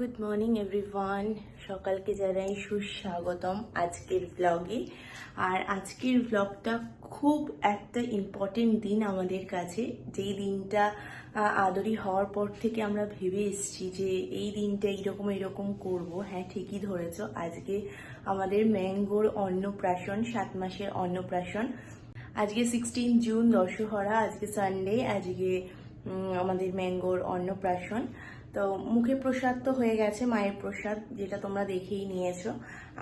Good morning everyone সকালকে জানাই সুস্বাগতম আজকের ব্লগে আর আজকের ব্লগটা খুব একটা ইম্পর্টেন্ট দিন আমাদের কাছে। যেই দিনটা আদরি হওয়ার পর থেকে আমরা ভেবে এসেছি যে এই দিনটা এইরকম এরকম করব। হ্যাঁ ঠিকই ধরেছ। আজকে আমাদের ম্যাঙ্গোর অন্নপ্রাশন, সাত মাসের অন্নপ্রাশন। আজকে সিক্সটিন জুন দশহরা, আজকে সানডে আজকে আমাদের ম্যাঙ্গোর অন্নপ্রাশন। তো মুখে প্রসাদ তো হয়ে গেছে, মায়ের প্রসাদ যেটা তোমরা দেখেই নিয়েছো।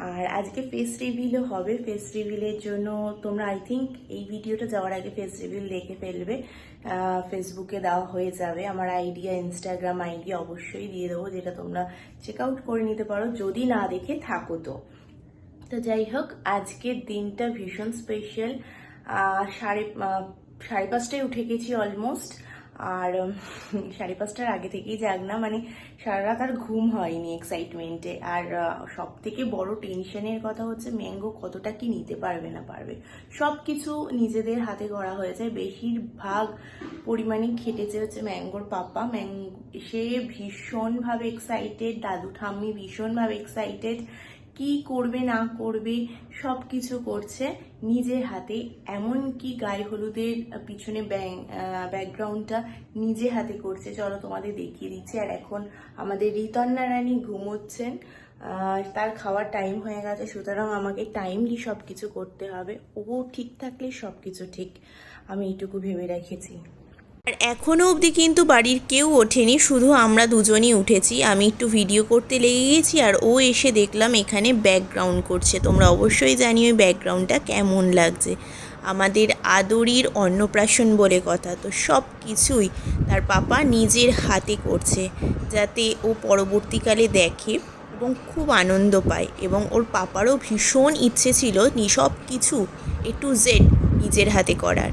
আর আজকে ফেস রিভিলও হবে। ফেস রিভিলের জন্য তোমরা আই থিঙ্ক এই ভিডিওটা যাওয়ার আগে ফেস রিভিল দেখে ফেলবে। ফেসবুকে দেওয়া হয়ে যাবে। আমার আইডিয়া ইনস্টাগ্রাম আইডি অবশ্যই দিয়ে দেবো, যেটা তোমরা চেক আউট করে নিতে পারো। যদি না দেখে থাকো তো। তো যাই হোক, আজকের দিনটা ভীষণ স্পেশাল সাড়ে সাড়ে পাঁচটায় উঠে গেছি অলমোস্ট আর সাড়ে পাঁচটার আগে থেকেই যাক না মানে সারা রাত আর ঘুম হয়নি এক্সাইটমেন্টে আর সব থেকে বড় টেনশনের কথা হচ্ছে ম্যাঙ্গো কতটা কি নিতে পারবে না পারবে। সব কিছু নিজেদের হাতে করা হয়েছে বেশিরভাগ পরিমাণে খেটেছে হচ্ছে ম্যাঙ্গোর পাপা ম্যাং, সে ভীষণভাবে এক্সাইটেড দাদু ঠাম্মি ভীষণভাবে এক্সাইটেড কি করবে, না করবে সব কিছু করছে। নিজের হাতে এমন কি গায়ে হলুদের পিছনে ব্যাকগ্রাউন্ডটা নিজে হাতে করছে। চলো তোমাদের দেখিয়ে দিচ্ছি। আর এখন আমাদের ঋতন্না রানী ঘুমোচ্ছেন। তার খাওয়ার টাইম হয়ে গেছে, সুতরাং আমাকে টাইমলি সব কিছু করতে হবে। ও ঠিক থাকলে সব কিছু ঠিক। আমি এইটুকু ভেবে রেখেছি। আর এখনও অবধি কিন্তু বাড়ির কেউ ওঠেনি শুধু আমরা দুজনই উঠেছি। আমি একটু ভিডিও করতে লেগে গেছি আর ও এসে দেখলাম এখানে ব্যাকগ্রাউন্ড করছে। তোমরা অবশ্যই জানিও ওই ব্যাকগ্রাউন্ডটা কেমন লাগছে। আমাদের আদরির অন্নপ্রাশন বলে কথা তো সব কিছুই তার পাপা নিজের হাতে করছে যাতে ও পরবর্তীকালে দেখে এবং খুব আনন্দ পায়। এবং ওর পাপারও ভীষণ ইচ্ছে ছিল সব কিছু এ টু জেড নিজের হাতে করার।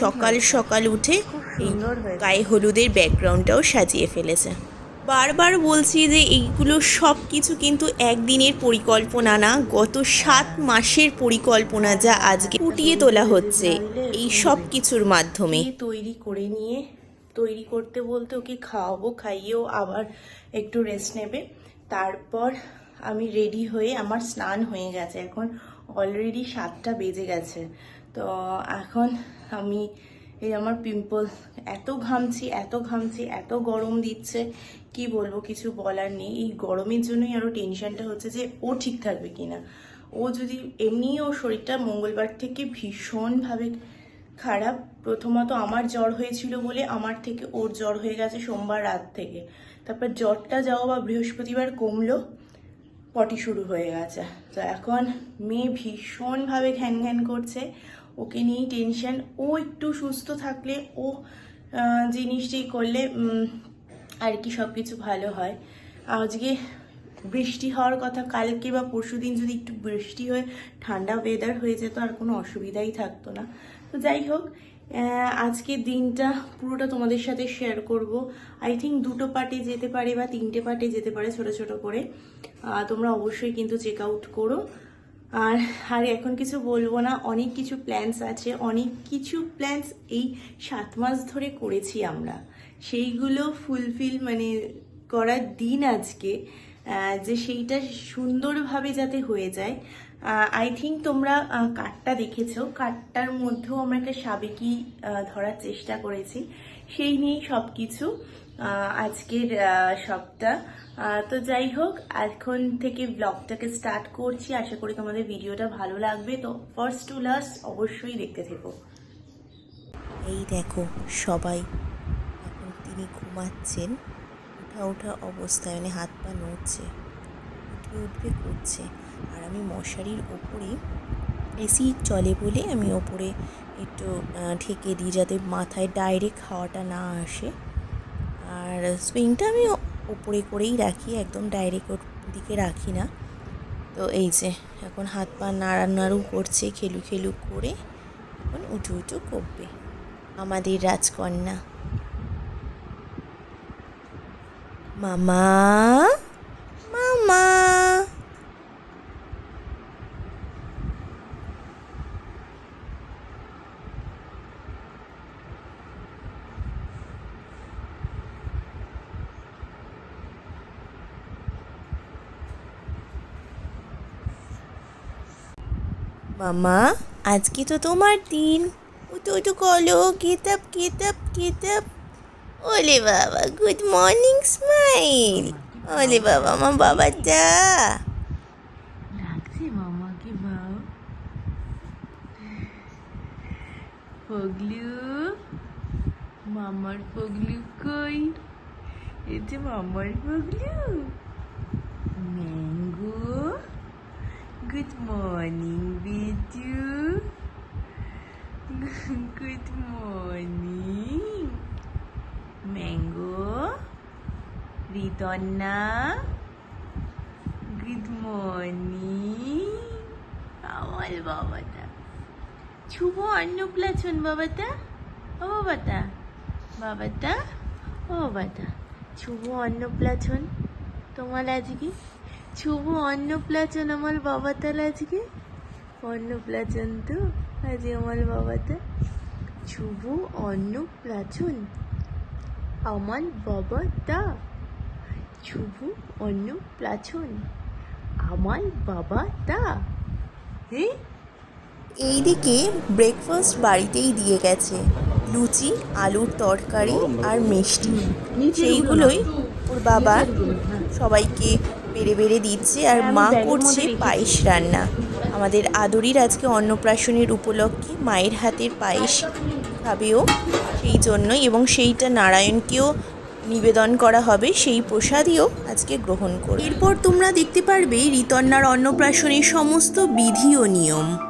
সকাল সকাল উঠে এই গায়ে হলুদের ব্যাকগ্রাউন্ডটাও সাজিয়ে ফেলেছে। বারবার বলছি যে এইগুলো সব কিছু কিন্তু একদিনের পরিকল্পনা না, গত সাত মাসের পরিকল্পনা যা আজকে ফুটিয়ে তোলা হচ্ছে এই সব কিছুর মাধ্যমে। তৈরি করে নিয়ে, তৈরি করতে বলতে ওকে খাওয়াবো খাইয়েও আবার একটু রেস্ট নেবে। তারপর আমি রেডি হয়ে আমার স্নান হয়ে গেছে। এখন অলরেডি সাতটা বেজে গেছে। তো এখন আমি এই আমার পিম্পল এত ঘামছি এত ঘামছি, এত গরম দিচ্ছে। কি বলব, কিছু বলার নেই। এই গরমের জন্যই আরও টেনশনটা হচ্ছে যে ও ঠিক থাকবে কিনা। ও যদি এমনি ওর শরীরটা মঙ্গলবার থেকে ভীষণভাবে খারাপ, প্রথমত আমার জ্বর হয়েছিল বলে আমার থেকে ওর জ্বর হয়ে গেছে সোমবার রাত থেকে। তারপর জ্বরটা যাওয়া বা বৃহস্পতিবার কমলো, পটি শুরু হয়ে গেছে। তো এখন মেয়ে ভীষণভাবে ঘ্যান ঘ্যান করছে। ওকে নিয়েই টেনশন ও একটু সুস্থ থাকলে ও জিনিসটি করলে আর কি সব কিছু ভালো হয়। আজকে বৃষ্টি হওয়ার কথা কালকে বা পরশুদিন যদি একটু বৃষ্টি হয়ে ঠান্ডা ওয়েদার হয়ে যেত আর কোনো অসুবিধাই থাকতো না। তো যাই হোক আহ, আজকের দিনটা পুরোটা তোমাদের সাথে শেয়ার করব। আই থিঙ্ক দুটো পার্টে যেতে পারে বা তিনটে পার্টে যেতে পারে ছোট ছোট করে। তোমরা অবশ্যই কিন্তু চেক আউট করো। আর আর এখন কিছু বলব না, অনেক কিছু প্ল্যানস আছে, অনেক কিছু প্ল্যানস এই সাত মাস ধরে করেছি আমরা। সেইগুলো ফুলফিল মানে করার দিন আজকে যে সেইটা সুন্দরভাবে যাতে হয়ে যায়। আই থিঙ্ক তোমরা কার্ডটা দেখেছ। কার্ডটার মধ্যেও আমরা একটা সাবেকি ধরার চেষ্টা করেছি। সেই নিয়েই সব কিছু আজকের সবটা তো যাই হোক, এখন থেকে ব্লগটাকে স্টার্ট করছি। আশা করি তোমাদের ভিডিওটা ভালো লাগবে। তো ফার্স্ট টু লাস্ট অবশ্যই দেখতে থেকো। এই দেখো সবাই, এখন তিনি ঘুমাচ্ছেন। ওঠা ওঠা অবস্থায় মানে হাত পা নড়ছে, উঠবে উঠবে করছে। আর আমি মশারির ওপরে এসি চলে বলে আমি ওপরে একটু ঠেকে দিই যাতে মাথায় ডাইরেক্ট হাওয়াটা না আসে। আর সুইংটা আমি ওপরে করেই রাখি, একদম ডাইরেক্ট ওর দিকে রাখি না। তো এই যে, এখন হাত পা নাড়া নাড়ু করছে, খেলু খেলু করে এখন উঁচু উঁচু করবে আমাদের রাজকন্যা। মামা! মামা, আজকে তো তোমার দিন। উঠো উঠো কলো কেতাব কেতাব কেতাব ওলে বাবা গুড মর্নিং স্মাইল ওলে বাবা, আমার বাবাটা লাগছে মামাকে বাও। পগলু মামার পগলু কই? এই যে মামার পগলু mango. Good morning Biju good morning mango রিতন্না good morning আমার বাবাটা শুভ অন্নপ্রাশন বাবাটা ও বাবাটা বাবাটা ও বাবাটা শুভ অন্নপ্রাশন তোমার আজকে শুভ অন্নপ্রাশন আমার বাবাটার আজকে। অন্নপ্রাশন তো আজকে আমার বাবা বাবাটা শুভ অন্নপ্রাশন আমার বাবাটা শুভ অন্নপ্রাশন আমার বাবাটা হ্যাঁ এইদিকে ব্রেকফাস্ট বাড়িতেই দিয়ে গেছে। লুচি আলুর তরকারি আর মিষ্টি। সেইগুলোই ওর বাবা সবাইকে বেড়ে বেড়ে দিচ্ছে আর মা করছে পায়েস রান্না। আমাদের আদরির আজকে অন্নপ্রাশনের উপলক্ষে মায়ের হাতের পায়েস খাবেও সেই জন্যই এবং সেইটা নারায়ণকেও নিবেদন করা হবে সেই প্রসাদীও আজকে গ্রহণ করবে। এরপর তোমরা দেখতে পারবে রিতন্নার অন্নপ্রাশনের সমস্ত বিধি ও নিয়ম।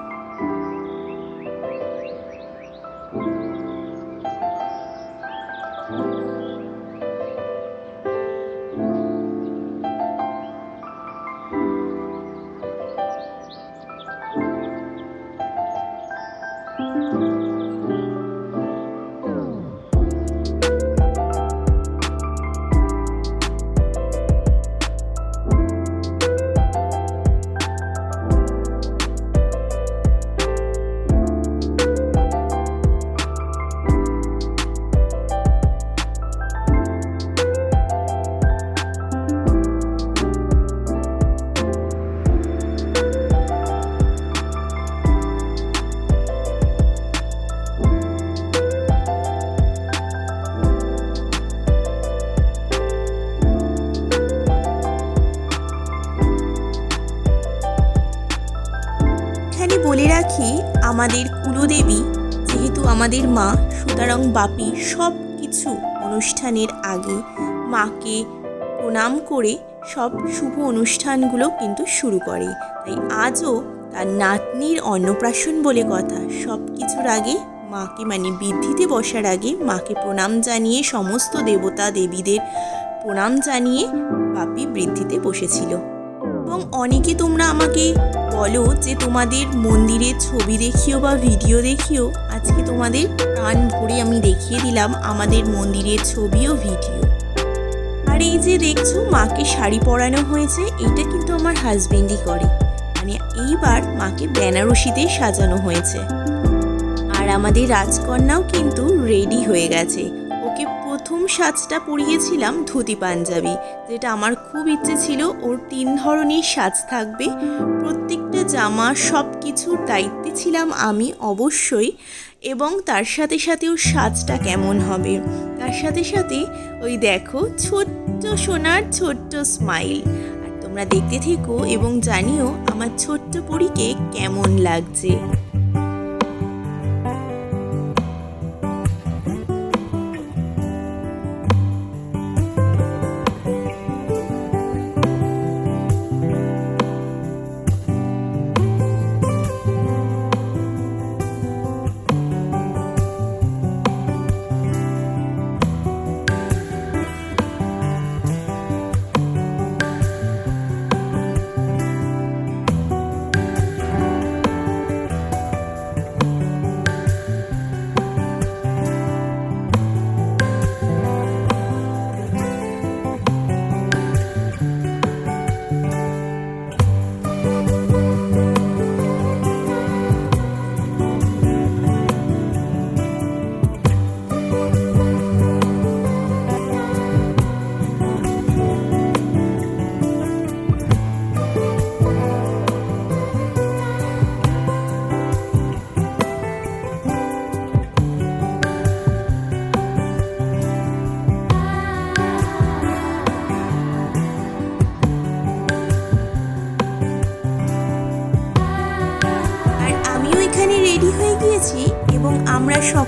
আমাদের কুলদেবী, যেহেতু আমাদের মা, সুতরাং বাপি সব কিছু অনুষ্ঠানের আগে মাকে প্রণাম করে সব শুভ অনুষ্ঠানগুলো কিন্তু শুরু করে। তাই আজও তার নাতনির অন্নপ্রাশন বলে কথা, সব কিছুর আগে মাকে মানে বৃদ্ধিতে বসার আগে মাকে প্রণাম জানিয়ে সমস্ত দেবতা দেবীদের প্রণাম জানিয়ে বাপি বৃদ্ধিতে বসেছিল। এবং অনেকে তোমরা আমাকে বলো যে তোমাদের মন্দিরের ছবি দেখিও বা ভিডিও দেখিও। আজকে তোমাদের প্রাণ ভরে আমি দেখিয়ে দিলাম আমাদের মন্দিরের ছবি ও ভিডিও। আর এই যে দেখছ, মাকে শাড়ি পরানো হয়েছে, এটা কিন্তু আমার হাজবেন্ডই করে। মানে এইবার মাকে বেনারসিতে সাজানো হয়েছে। আর আমাদের রাজকন্যাও কিন্তু রেডি হয়ে গেছে। প্রথম সাজটা পরিয়েছিলাম ধুতি পাঞ্জাবি, যেটা আমার খুব ইচ্ছে ছিল ওর তিন ধরনের সাজ থাকবে। প্রত্যেকটা জামা সব কিছুর দায়িত্বে ছিলাম আমি অবশ্যই, এবং তার সাথে সাথে ওর সাজটা কেমন হবে। তার সাথে সাথে ওই দেখো, ছোট্ট সোনার ছোট্ট স্মাইল আর তোমরা দেখতে থেকো এবং জানিও আমার ছোট্ট পরীকে কেমন লাগছে।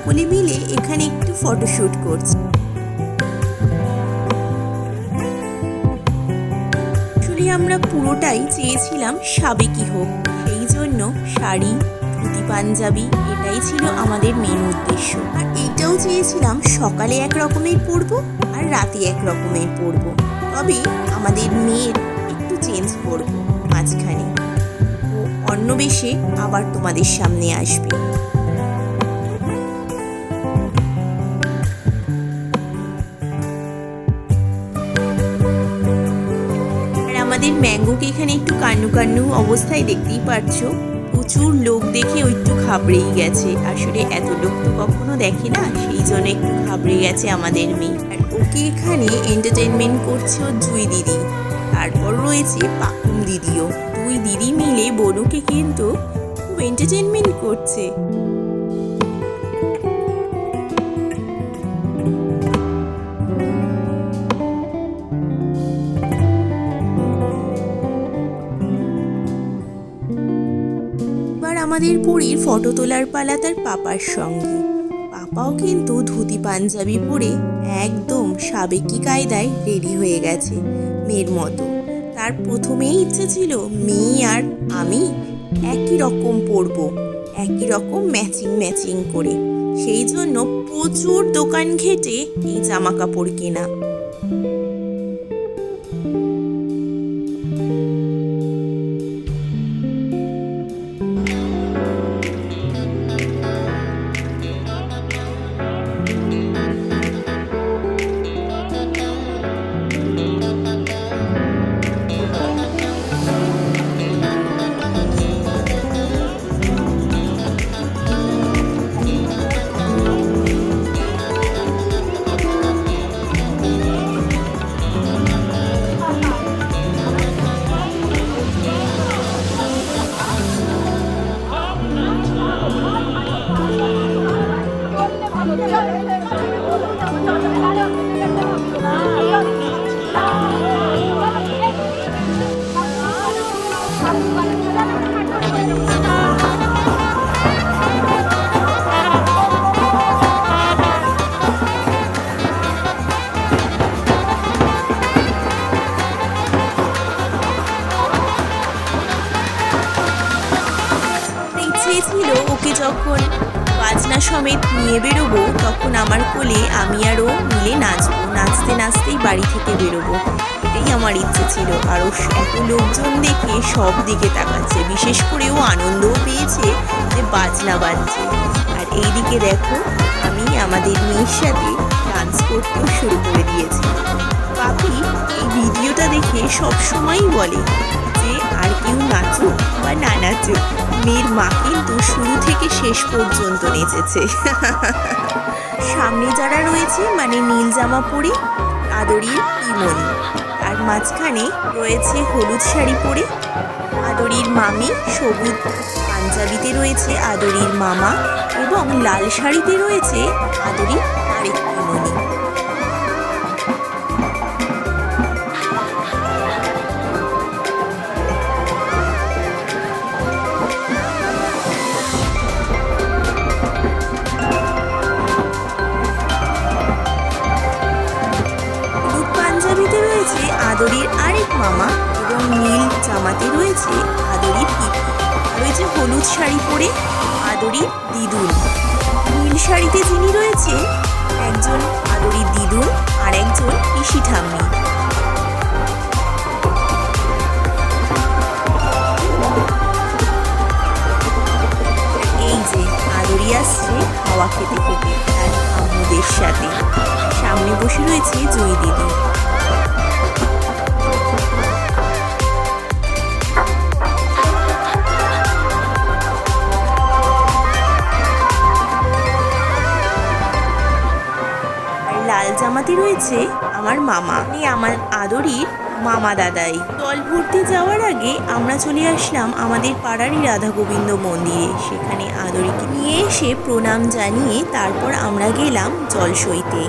সকলে মিলে এখানে একটু ফটোশ্যুট করছি। আমরা পুরোটাই চেয়েছিলাম সাবেকি হোক, সেই জন্য শাড়ি, ধুতি, পাঞ্জাবি, এটাই ছিল আমাদের মেন উদ্দেশ্য। আর এইটাও চেয়েছিলাম সকালে এক রকমের পরবো আর রাতে এক রকমের পরব। তবে আমাদের মেয়ের একটু চেঞ্জ করব, মাঝখানে। ও অন্য বেশে আবার তোমাদের সামনে আসবে। ম্যাঙ্গোকে এখানে একটু কান্নু কান্নু অবস্থায় দেখতেই পারছ। প্রচুর লোক দেখে ও একটু ঘাবড়েই গেছে। আসলে এত লোক তো কখনো দেখে না, সেই জন্য একটু ঘাবড়ে গেছে আমাদের মেয়ে। আর ওকে এখানে এন্টারটেনমেন্ট করছে ওর জুই দিদি। তারপর রয়েছে পাকুম দিদিও। দুই দিদি মিলে বনুকে কিন্তু খুব এন্টারটেনমেন্ট করছে। আমাদের পুরীর ফটো তোলার পালা তার পাপার সঙ্গে। পাপাও কিন্তু ধুতি পাঞ্জাবি পরে একদম সাবেকি কায়দায় রেডি হয়ে গেছে মেয়ের মতো। তার প্রথমেই ইচ্ছে ছিল, মেয়ে আর আমি একই রকম পরবো, একই রকম ম্যাচিং ম্যাচিং করে। সেই জন্য প্রচুর দোকান ঘেটে এই জামা কাপড় কেনা। ইচ্ছে ওকে যখন বাজনা সমেত নিয়ে বেরোবো, তখন আমার কোলে আমি আর ও মিলে নাচবো। নাচতে নাচতেই বাড়ি থেকে বেরোবো। এটাই আমার ইচ্ছে ছিল। আর এত লোকজন দেখে সব দিকে তাকাচ্ছে। বিশেষ করে ও আনন্দও পেয়েছে যে বাজনা বাজছে। আর এইদিকে দেখো, আমি আমাদের মেয়ের সাথে ডান্স করতেও শুরু করে দিয়েছি। পাপি এই ভিডিওটা দেখে সব সময়ই বলে কেউ নাচুক বা না নাচুক মেয়ের মা কিন্তু শুরু থেকে শেষ পর্যন্ত নেচেছে। সামনে যারা রয়েছে মানে নীল জামা পরে আদরির ইমনি। আর মাঝখানে রয়েছে হলুদ শাড়ি পরে, আদরির মামি সবুজ পাঞ্জাবিতে রয়েছে আদরির মামা এবং লাল শাড়িতে রয়েছে আদরির আরেক জামাতে রয়েছে আদরির পিপি রয়েছে হলুদ শাড়ি পরে আদরির দিদুন। নীল শাড়িতে যিনি রয়েছে, একজন আদরির দিদুন আর একজন পিসি ঠাম্মি। এই যে আদরি আসছে হাওয়া খেতে খেতে তার আম্মুদের সাথে। সামনে বসে রয়েছে জয়ী দিদি। জামাতে রয়েছে আমার মামা। আমার আদরির মামা দাদাই। দল ভর্তি যাওয়ার আগে আমরা চলে আসলাম আমাদের পাড়ারই রাধা গোবিন্দ মন্দিরে। সেখানে আদরিকে নিয়ে এসে প্রণাম জানিয়ে তারপর আমরা গেলাম জল সইতে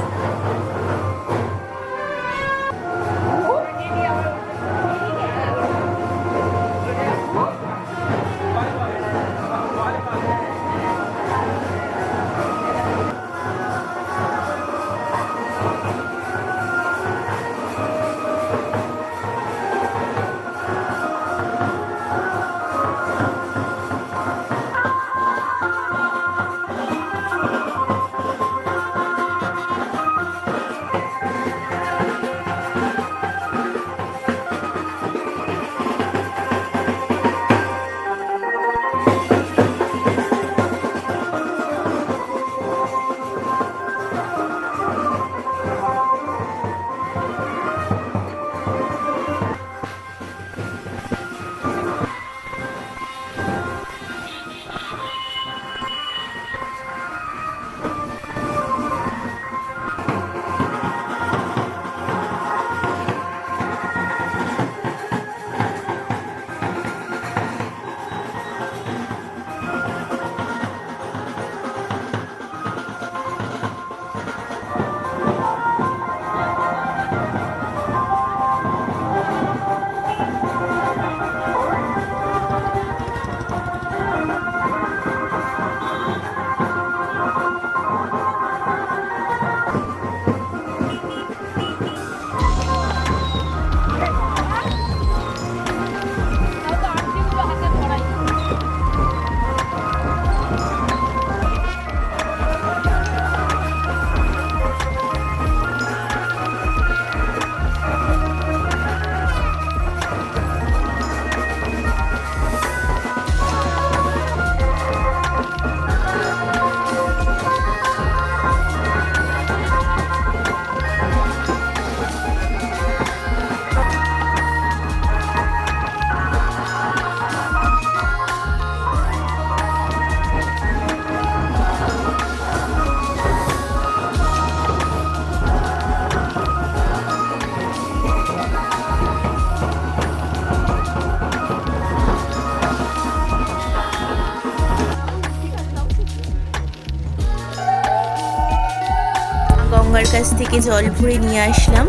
কাছ থেকে জল ভরে নিয়ে আসলাম।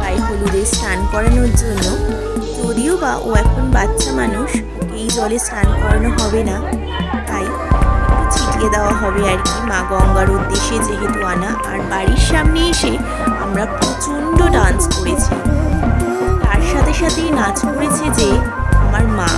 গায়ে হলুদে স্নান করানোর জন্য। যদিও বা ও এখন বাচ্চা মানুষ, এই জলে স্নান করানো হবে না। তাই ছিটিয়ে দেওয়া হবে আর কি। মা গঙ্গার উদ্দেশ্যে যেহেতু আনা, আর বাড়ির সামনে এসে আমরা প্রচণ্ড ডান্স করেছি। তার সাথে সাথেই নাচ করেছে যে আমার মা।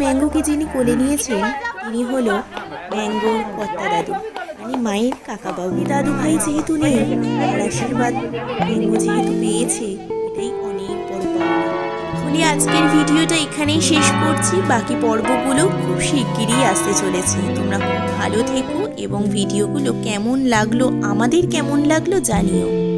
ম্যাঙ্গোকে যিনি কোলে নিয়েছেন, তিনি হলো ম্যাঙ্গোর কর্তা দাদু। মানে মায়ের কাকাবাবু দাদু ভাই যেহেতু নেই, তার আশীর্বাদ ম্যাঙ্গো যেহেতু পেয়েছে, এটাই অনেক বড় আজকের ভিডিওটা এখানেই শেষ করছি। বাকি পর্বগুলো খুব শিগগিরই আসতে চলেছে। তোমরা খুব ভালো থেকো এবং ভিডিওগুলো কেমন লাগল, আমাদের কেমন লাগল জানিও।